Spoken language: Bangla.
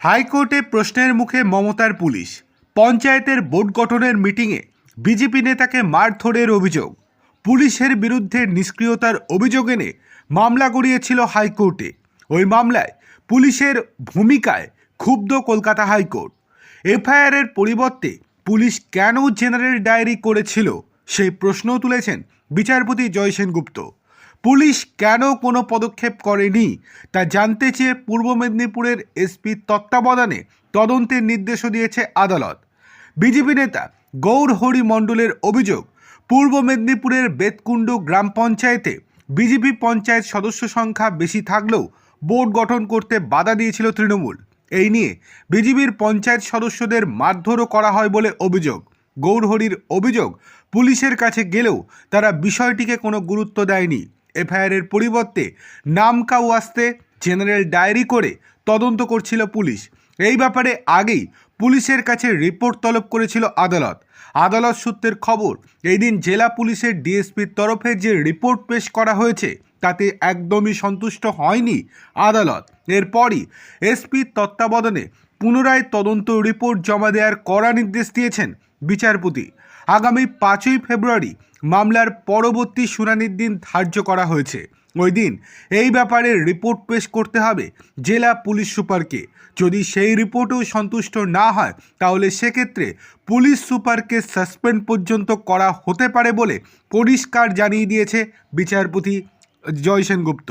হাইকোর্টে প্রশ্নের মুখে মমতার পুলিশ। পঞ্চায়েতের বোর্ড গঠনের মিটিংয়ে বিজেপি নেতাকে মারধরের অভিযোগ। পুলিশের বিরুদ্ধে নিষ্ক্রিয়তার অভিযোগ এনে মামলা গড়িয়েছিল হাইকোর্টে। ওই মামলায় পুলিশের ভূমিকায় ক্ষুব্ধ কলকাতা হাইকোর্ট। এফআইআরের পরিবর্তে পুলিশ কেন জেনারেল ডায়েরি করেছিল সেই প্রশ্নও তুলেছেন বিচারপতি জয় সেনগুপ্ত। পুলিশ কেন কোনো পদক্ষেপ করেনি তা জানতে চেয়ে পূর্ব মেদিনীপুরের এসপির তত্ত্বাবধানে তদন্তের নির্দেশও দিয়েছে আদালত। বিজেপি নেতা গৌর হরি মণ্ডলের অভিযোগ, পূর্ব মেদিনীপুরের বেতকুণ্ড গ্রাম পঞ্চায়েতে বিজেপি পঞ্চায়েত সদস্য সংখ্যা বেশি থাকলেও বোর্ড গঠন করতে বাধা দিয়েছিল তৃণমূল। এই নিয়ে বিজেপির পঞ্চায়েত সদস্যদের মারধরও করা হয় বলে অভিযোগ। গৌরহরির অভিযোগ, পুলিশের কাছে গেলেও তারা বিষয়টিকে কোনো গুরুত্ব দেয়নি। এফআইআরের পরিবর্তে নামকা ওয়াস্তে জেনারেল ডায়েরি করে তদন্ত করছিল পুলিশ। এই ব্যাপারে আগেই পুলিশের কাছে রিপোর্ট তলব করেছিল আদালত। আদালত সূত্রের খবর এই দিন জেলা পুলিশের ডিএসপির তরফে যে রিপোর্ট পেশ করা হয়েছে, তাতে একদমই সন্তুষ্ট হয়নি আদালত। এরপরই এসপির তত্ত্বাবধানে পুনরায় তদন্ত রিপোর্ট জমা দেওয়ার কড়া নির্দেশ দিয়েছেন বিচারপতি। আগামী পাঁচই ফেব্রুয়ারি মামলার পরবর্তী শুনানির দিন ধার্য করা হয়েছে। ওই দিন এই ব্যাপারে রিপোর্ট পেশ করতে হবে জেলা পুলিশ সুপারকে। যদি সেই রিপোর্টেও সন্তুষ্ট না হয়, তাহলে সেক্ষেত্রে পুলিশ সুপারকে সাসপেন্ড পর্যন্ত করা হতে পারে বলে পরিষ্কার জানিয়ে দিয়েছে বিচারপতি জয় সেনগুপ্ত